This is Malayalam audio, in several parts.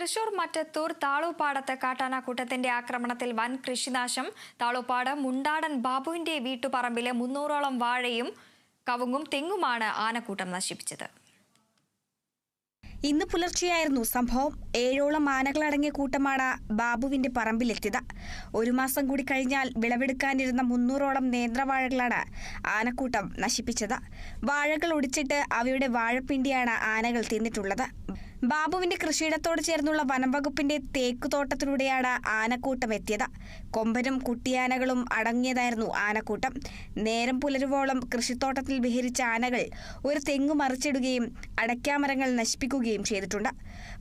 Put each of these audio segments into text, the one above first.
തൃശൂർ മറ്റത്തൂർ താളൂപ്പാടത്ത് കാട്ടാനാക്കൂട്ടത്തിന്റെ ആക്രമണത്തിൽ വൻ കൃഷിനാശം. താളൂപ്പാട് മുണ്ടാടൻ ബാബുവിന്റെ വീട്ടുപറമ്പിലെ മുന്നൂറോളം വാഴയും കവുങ്ങും തെങ്ങുമാണ് ആനക്കൂട്ടം നശിപ്പിച്ചത്. ഇന്ന് പുലർച്ചെയായിരുന്നു സംഭവം. ഏഴോളം ആനകളടങ്ങിയ കൂട്ടമാണ് ബാബുവിന്റെ പറമ്പിലെത്തിയത്. ഒരു മാസം കൂടി കഴിഞ്ഞാൽ വിളവെടുക്കാനിരുന്ന മുന്നൂറോളം നേന്ത്രവാഴകളാണ് ആനക്കൂട്ടം നശിപ്പിച്ചത്. വാഴകൾ ഒടിച്ചിട്ട് അവയുടെ വാഴപ്പിണ്ടിയാണ് ആനകൾ തിന്നിട്ടുള്ളത്. ബാബുവിന്റെ കൃഷിയിടത്തോട് ചേർന്നുള്ള വനംവകുപ്പിന്റെ തേക്കുതോട്ടത്തിലൂടെയാണ് ആനക്കൂട്ടം എത്തിയത്. കൊമ്പനും കുട്ടിയാനകളും അടങ്ങിയതായിരുന്നു ആനക്കൂട്ടം. നേരം പുലരുവോളം കൃഷിത്തോട്ടത്തിൽ വിഹരിച്ച ആനകൾ ഒരു തെങ്ങ് മറിച്ചിടുകയും അടയ്ക്കാമരങ്ങൾ നശിപ്പിക്കുകയും ചെയ്തിട്ടുണ്ട്.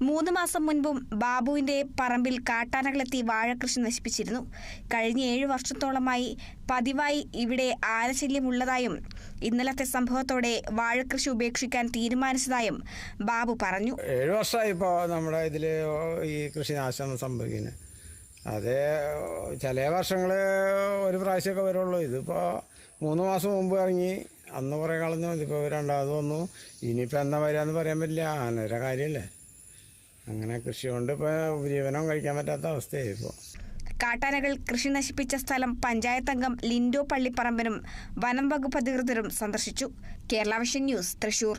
മൂന്ന് മാസം മുൻപും ബാബുവിന്റെ പറമ്പിൽ കാട്ടാനകളെത്തി വാഴകൃഷി നശിപ്പിച്ചിരുന്നു. കഴിഞ്ഞ ഏഴു വർഷത്തോളമായി പതിവായി ഇവിടെ ആനശല്യമുള്ളതായും ഇന്നലത്തെ സംഭവത്തോടെ വാഴകൃഷി ഉപേക്ഷിക്കാൻ തീരുമാനിച്ചതായും ബാബു പറഞ്ഞു. ഏഴ് വർഷമായി ഇപ്പോൾ നമ്മുടെ ഇതിൽ ഈ കൃഷിനാശം സംഭവിക്കുന്നത് അത് ചില വർഷങ്ങൾ ഒരു പ്രാവശ്യമൊക്കെ വരുള്ളൂ. ഇതിപ്പോൾ മൂന്ന് മാസം മുമ്പ് ഇറങ്ങി. അന്ന് കുറേ കളഞ്ഞു ഇതിപ്പോൾ രണ്ടാമത് വന്നു. ഇനിയിപ്പോൾ എന്നാ വരികയെന്ന് പറയാൻ പറ്റില്ല. ആനയുടെ കാര്യമല്ലേ അങ്ങനെ കൃഷി കൊണ്ട് ഇപ്പോൾ ഉപജീവനം കഴിക്കാൻ പറ്റാത്ത അവസ്ഥയായി ഇപ്പോൾ കാട്ടാനകൾ കൃഷി നശിപ്പിച്ച സ്ഥലം പഞ്ചായത്ത് അംഗം ലിൻഡോ പള്ളിപ്പറമ്പനും വനം വകുപ്പ് അധികൃതരും സന്ദർശിച്ചു. Kerala Vision News Thrissur.